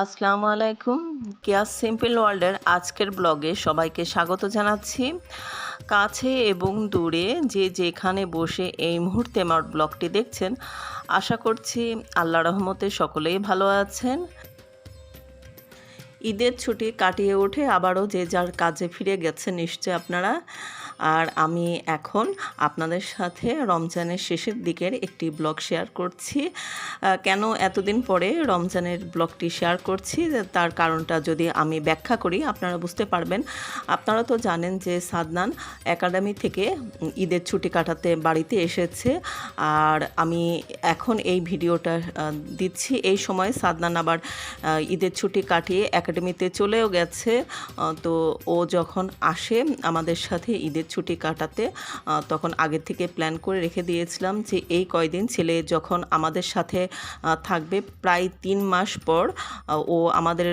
আসসালামু আলাইকুম। কেয়াস সিম্পল ওয়ার্ল্ডের আজকের ব্লগে সবাইকে স্বাগত জানাচ্ছি। কাছে এবং দূরে যে যেখানে বসে এই মুহূর্তে আমার ব্লগটি দেখছেন, আশা করছি আল্লাহ রহমতে সকলেই ভালো আছেন। ঈদের ছুটি কাটিয়ে উঠে আবারও যে যার কাজে ফিরে গেছে নিশ্চয় আপনারা। আর আমি এখন আপনাদের সাথে রমজানের শেষের দিকের একটি ব্লগ শেয়ার করছি। কেন এতদিন পরে রমজানের ব্লগটি শেয়ার করছি তার কারণটা যদি আমি ব্যাখ্যা করি, আপনারা বুঝতে পারবেন। আপনারা তো জানেন যে সাদনান একাডেমি থেকে ঈদের ছুটি কাটাতে বাড়িতে এসেছে। আর আমি এখন এই ভিডিওটা দিচ্ছি। এই সময় সাদনান আবার ঈদের ছুটি কাটিয়ে একাডেমিতে চলেও গেছে। তো ও যখন আসে আমাদের সাথে ঈদের ছুটি কাটাতে তখন আগে থেকে প্ল্যান করে রেখে দিয়েছিলাম যে এই কয়দিন ছেলে যখন আমাদের সাথে থাকবে, প্রায় তিন মাস পর ও আমাদের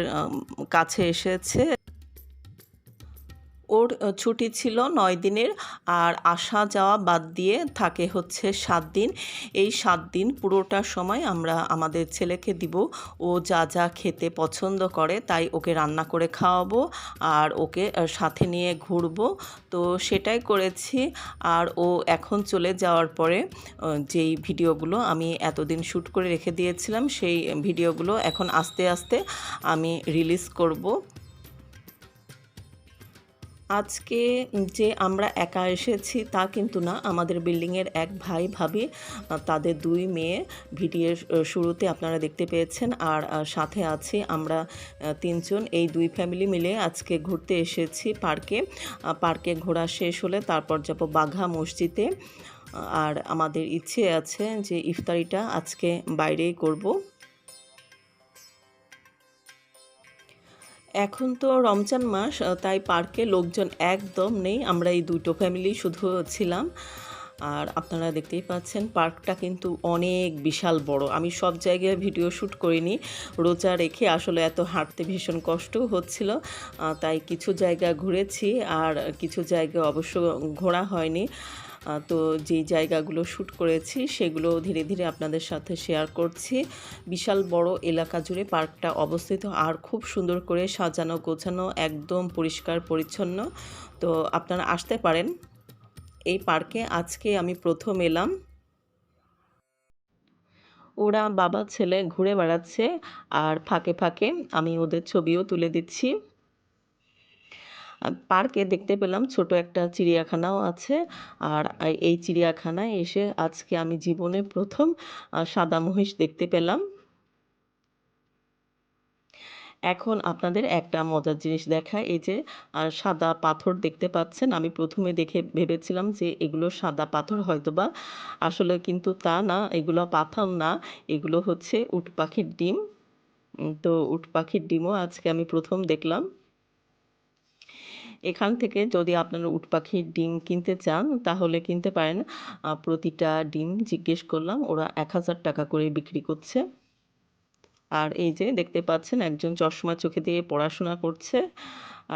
কাছে এসেছে। ওর ছুটি ছিল নয় দিনের আর আসা যাওয়া বাদ দিয়ে থাকে হচ্ছে সাত দিন। এই সাত দিন পুরোটা সময় আমরা আমাদের ছেলেকে দিব। ও যা যা খেতে পছন্দ করে তাই ওকে রান্না করে খাওয়াবো আর ওকে সাথে নিয়ে ঘুরবো। তো সেটাই করেছি আর ও এখন চলে যাওয়ার পরে যেই ভিডিওগুলো আমি এতদিন শ্যুট করে রেখে দিয়েছিলাম সেই ভিডিওগুলো এখন আস্তে আস্তে আমি রিলিজ করব। আজকে যে আমরা একা এসেছি তা কিন্তু না। আমাদের বিল্ডিংয়ের এক ভাই ভাবি, তাদের দুই মেয়ে ভিডিওর শুরুতে আপনারা দেখতে পেয়েছেন। আর সাথে আছি আমরা তিনজন। এই দুই ফ্যামিলি মিলে আজকে ঘুরতে এসেছি পার্কে। পার্কে ঘোরা শেষ হলে তারপর যাব বাঘা মসজিদে। আর আমাদের ইচ্ছে আছে যে ইফতারিটা আজকে বাইরেই করব। এখন তো রমজান মাস তাই পার্কে লোকজন একদম নেই। আমরা এই দুটো ফ্যামিলি শুধু ছিলাম। আর আপনারা দেখতেই পাচ্ছেন, পার্কটা কিন্তু অনেক বিশাল বড়। আমি সব জায়গায় ভিডিও শ্যুট করিনি। রোজা রেখে আসলে এত হাঁটতে ভীষণ কষ্ট হচ্ছিল। তাই কিছু জায়গা ঘুরেছি, আর কিছু জায়গা অবশ্য ঘোরা হয়নি। তো যেই জায়গাগুলো শ্যুট করেছি, সেগুলো ধীরে ধীরে আপনাদের সাথে শেয়ার করছি। বিশাল বড় এলাকা জুড়ে পার্কটা অবস্থিত আর খুব সুন্দর করে সাজানো, গোছানো, একদম পরিষ্কার, পরিচ্ছন্ন। তো আপনারা আসতে পারেন। এই পার্কে আজকে আমি প্রথম এলাম। ওরা বাবা, ছেলে ঘুরে বেড়াচ্ছে আর ফাঁকে ফাঁকে আমি ওদের ছবিও তুলে দিচ্ছি। পার্কে দেখতে পেলাম ছোট একটা চিড়িয়াখানাও আছে। আর এই চিড়িয়াখানায় এসে আজকে আমি জীবনে প্রথম সাদা মহিষ দেখতে পেলাম। এখন আপনাদের একটা মজার জিনিস দেখা এই যে সাদা পাথর দেখতে পাচ্ছেন। আমি প্রথমে দেখে ভেবেছিলাম যে এগুলো সাদা পাথর হয়তো বা আসলে কিন্তু তা না, এগুলো পাথর না, এগুলো হচ্ছে উট পাখির ডিম। তো উট পাখির ডিমও আজকে আমি প্রথম দেখলাম। এখান থেকে যদি আপনারা উট পাখির ডিম কিনতে চান, তাহলে কিনতে পারেন প্রতিটা ডিম জিজ্ঞেস করলাম, ওরা এক হাজার টাকা করে বিক্রি করছে। আর এই যে দেখতে পাচ্ছেন, একজন চশমা চোখে দিয়ে পড়াশোনা করছে,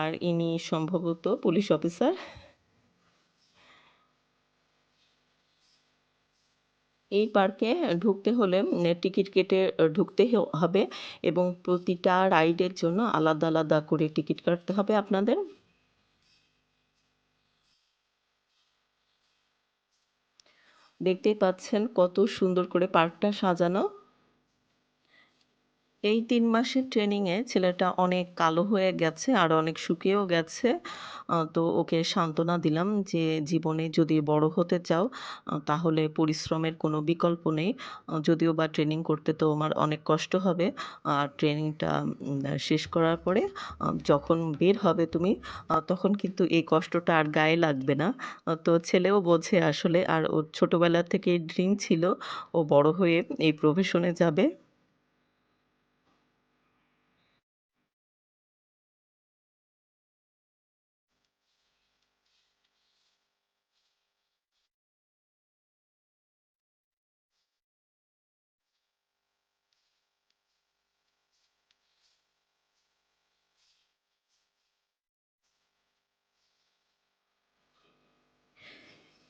আর ইনি সম্ভবত পুলিশ অফিসার। এই পার্কে ঢুকতে হলে টিকিট কেটে ঢুকতে হবে এবং প্রতিটা রাইডের জন্য আলাদা আলাদা করে টিকিট কাটতে হবে আপনাদের। দেখতেই পাচ্ছেন কত সুন্দর করে পার্কটা সাজানো। এই তিন মাসের ট্রেনিংয়ে ছেলেটা অনেক কালো হয়ে গেছে, আর অনেক শুকিয়েও গেছে। তো ওকে সান্ত্বনা দিলাম যে, জীবনে যদি বড় হতে চাও তাহলে পরিশ্রমের কোনো বিকল্প নেই। যদিও বা ট্রেনিং করতে তো আমার অনেক কষ্ট হবে, আর ট্রেনিংটা শেষ করার পরে যখন বের হবে তুমি তখন কিন্তু এই কষ্টটা আর গায়ে লাগবে না। তো ছেলেও বোঝে আসলে, আর ওর ছোটোবেলা থেকে ড্রিম ছিল, ও বড় হয়ে এই প্রফেশনে যাবে।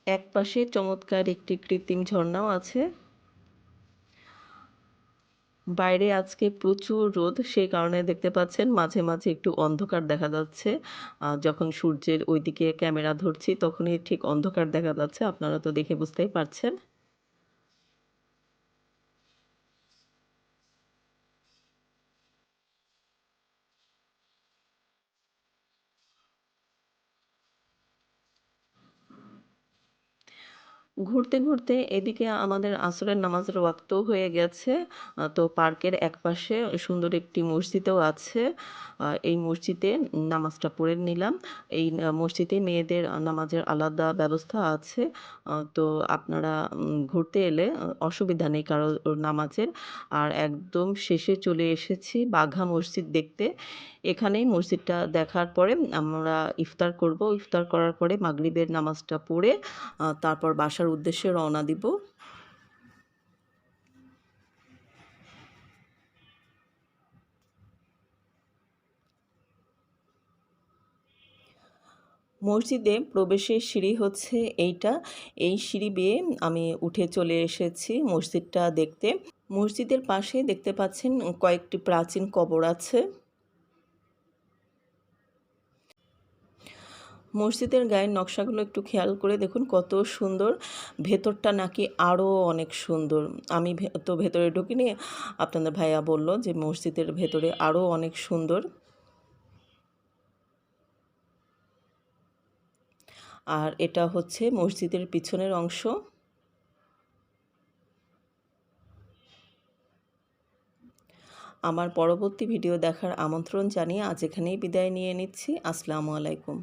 একপাশে চমৎকার একটি কৃত্রিম ঝর্ণাও আছে। বাইরে আজকে প্রচুর রোদ সেই কারণে দেখতে পাচ্ছেন মাঝে মাঝে একটু অন্ধকার দেখা যাচ্ছে। যখন সূর্যের ওইদিকে ক্যামেরা ধরছি, তখনই ঠিক অন্ধকার দেখা যাচ্ছে। আপনারা তো দেখে বুঝতেই পারছেন। ঘুরতে, ঘুরতে এদিকে আমাদের আসরের নামাজের ওয়াক্তও হয়ে গেছে। তো পার্কের একপাশে সুন্দর একটি মসজিদও আছে। এই মসজিদে নামাজটা পড়ে নিলাম। এই মসজিদে মেয়েদের নামাজের আলাদা ব্যবস্থা আছে। তো আপনারা ঘুরতে এলে অসুবিধা নেই কারও নামাজের। আর একদম শেষে চলে এসেছি বাঘা মসজিদ দেখতে। এখানেই মসজিদটা দেখার পরে আমরা ইফতার করব। ইফতার করার পরে মাগরিবের নামাজটা পড়ে তারপর বাসার উদ্দেশ্যে রওনা দিব। মসজিদে প্রবেশের সিঁড়ি হচ্ছে এইটা। এই সিঁড়ি বেয়ে আমি উঠে চলে এসেছি মসজিদটা দেখতে। মসজিদের পাশে দেখতে পাচ্ছেন কয়েকটি প্রাচীন কবর আছে। মসজিদের গায়ের নকশাগুলো একটু খেয়াল করে দেখুন কত সুন্দর। ভেতরটা নাকি আরও অনেক সুন্দর। আমি তো ভেতরে ঢুকিনি। আপনাদের ভাইয়া বলল যে মসজিদের ভেতরে আরও অনেক সুন্দর। আর এটা হচ্ছে মসজিদের পিছনের অংশ। আমার পরবর্তী ভিডিও দেখার আমন্ত্রণ জানিয়ে আজ এখানেই বিদায় নিয়ে নিচ্ছি। আসসালামু আলাইকুম।